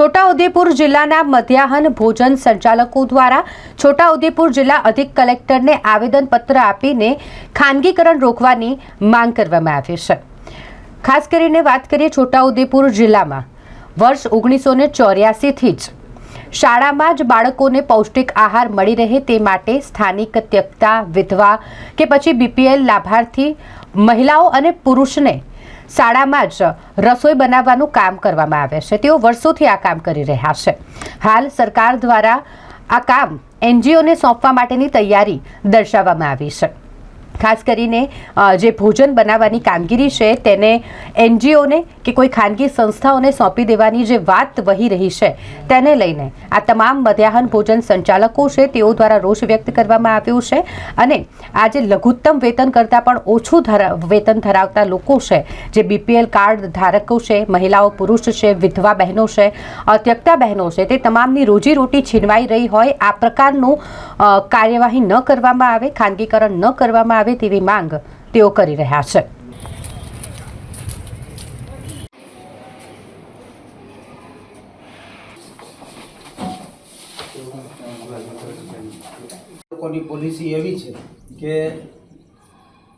છોટાઉદેપુર જિલ્લાના મધ્યાહન ભોજન સંચાલકો દ્વારા છોટાઉદેપુર જિલ્લા અધિક કલેક્ટરને આવેદનપત્ર આપીને ખાનગીકરણ રોકવાની માંગ કરવામાં આવી છે. ખાસ કરીને વાત કરીએ છોટાઉદેપુર જિલ્લામાં. વર્ષ ઓગણીસો ને ચોર્યાસીથી જ શાળામાં જ બાળકોને પૌષ્ટિક આહાર મળી રહે તે માટે સ્થાનિક ત્યક્તા, વિધવા કે પછી બીપીએલ લાભાર્થી, મહિલાઓ અને પુરુષને શાળામાં જ રસોઈ બનાવવાનું કામ કરવામાં આવે છે. તેઓ વર્ષોથી આ કામ કરી રહ્યા છે. હાલ સરકાર દ્વારા આ કામ એનજીઓને સોંપવા માટેની તૈયારી દર્શાવવામાં આવી છે. ખાસ કરીને જે ભોજન બનાવવાની કામગીરી છે તેને એનજીઓને કે કોઈ ખાનગી સંસ્થાઓને સોંપી દેવાની જે વાત વહી રહી છે તેને લઈને. આ તમામ મધ્યાહન ભોજન સંચાલકો છે તેઓ દ્વારા રોષ વ્યક્ત કરવામાં આવ્યો છે અને આજે લઘુત્તમ વેતન કરતાં પણ ઓછું વેતન ધરાવતા લોકો છે, જે બીપીએલ કાર્ડ ધારકો છે, મહિલાઓ પુરુષ છે, વિધવા બહેનો છે ત્યક્તા બહેનો છે, તે તમામની રોજીરોટી છીનવાઈ રહી હોય, આ પ્રકારનું કાર્યવાહી ન કરવામાં આવે, ખાનગીકરણ ન કરવામાં આવે તેવી માંગ તેઓ કરી રહ્યા છે. લોકોની પોલિસી એવી છે કે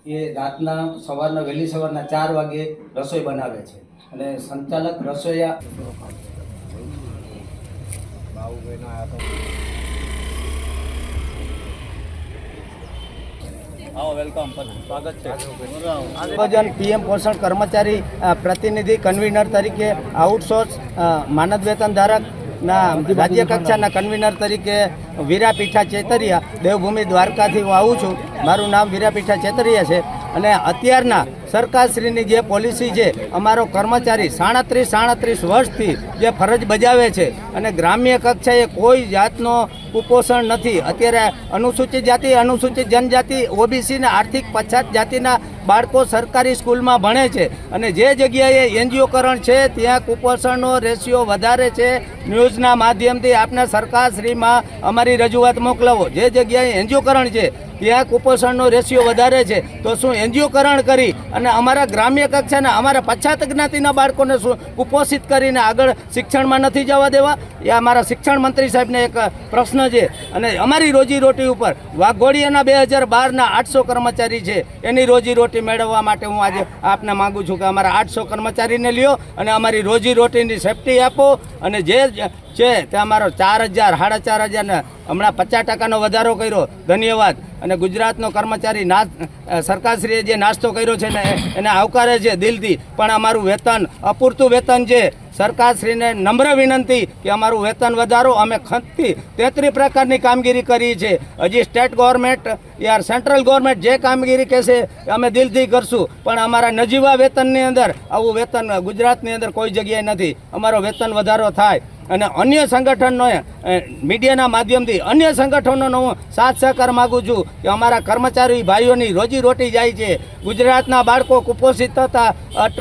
એ રાતના સવારના, વહેલી સવારના ચાર વાગે રસોઈ બનાવે છે અને સંચાલક રસોઈયા ભોજન પીએમ પોષણ કર્મચારી પ્રતિનિધિ કન્વીનર તરીકે આઉટસોર્સ માનદ વેતન ધારક ના રાજ્ય કક્ષાના કન્વીનર તરીકે, વીરાપીઠા ચેતરિયા, દેવભૂમિ દ્વારકાથી હું આવું છું. મારું નામ વીરાપીઠા ચેતરિયા છે. અને અત્યારના સરકારશ્રીની જે પોલિસી છે, અમારો કર્મચારી સાડત્રીસ સાડત્રીસ વર્ષથી જે ફરજ બજાવે છે. અને ગ્રામ્ય કક્ષાએ કોઈ જાતનો કુપોષણ નથી. અત્યારે અનુસૂચિત જાતિ, અનુસૂચિત જનજાતિ ઓબીસી ને આર્થિક પછાત જાતિના બાળકો સરકારી સ્કૂલમાં ભણે છે. અને જે જગ્યાએ એનજીઓકરણ છે, ત્યાં કુપોષણનો રેશિયો વધારે છે. ન્યૂઝના માધ્યમથી આપને સરકારશ્રીમાં અમારી રજૂઆત મોકલાવો. જે જગ્યાએ એનજીઓકરણ છે, ત્યાં કુપોષણનો રેશિયો વધારે છે. તો શું એનજીઓકરણ કરી અને અમારા ગ્રામ્ય કક્ષાના, અમારા પછાત જ્ઞાતિના બાળકોને શું કુપોષિત કરીને આગળ શિક્ષણમાં નથી જવા દેવા? એ અમારા શિક્ષણ મંત્રી સાહેબને એક પ્રશ્ન છે. અને અમારી રોજીરોટી ઉપર વાઘોડિયાના બે હજાર બારના આઠસો કર્મચારી છે. એની રોજીરોટી મેળવવા માટે હું આજે આપને માગું છું કે અમારા આઠસો કર્મચારીને લ્યો અને અમારી રોજીરોટીની સેફટી આપો. અને જે છે, તે અમારો ચાર હજાર, સાડા ચાર હજારને હમણાં પચાસ ટકાનો વધારો કર્યો, ધન્યવાદ. અને ગુજરાતનો કર્મચારી નાશ સરકારશ્રીએ જે નાસ્તો કર્યો છે ને, એને આવકારે છે દિલથી. પણ અમારું વેતન, અપૂરતું વેતન છે. સરકારશ્રીને નમ્ર વિનંતી કે અમારું વેતન વધારો. અમે ખંતથી તેત્રીસ પ્રકારની કામગીરી કરી છે. હજી સ્ટેટ ગવર્મેન્ટ યાર સેન્ટ્રલ ગવર્મેન્ટ જે કામગીરી કહેશે અમે દિલથી કરશું. પણ અમારા નજીવા વેતનની અંદર આવું વેતન ગુજરાતની અંદર કોઈ જગ્યાએ નથી. અમારો વેતન વધારો થાય. અને અન્ય સંગઠનનો અ, મીડિયાના માધ્યમથી અન્ય સંગઠનોનો સાથ સહકાર માગું છું કે અમારા કર્મચારી ભાઈઓની રોજીરોટી જાય છે. ગુજરાતના બાળકો કુપોષિત થતા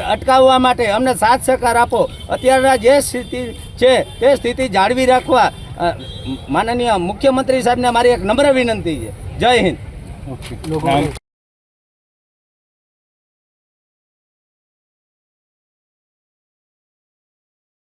અટકાવવા માટે અમને સાથ સહકાર આપો. અત્યારના જે સ્થિતિ છે તે સ્થિતિ જાળવી રાખવા માનનીય મુખ્યમંત્રી સાહેબને મારી એક નમ્ર વિનંતી છે. જય હિન્દ.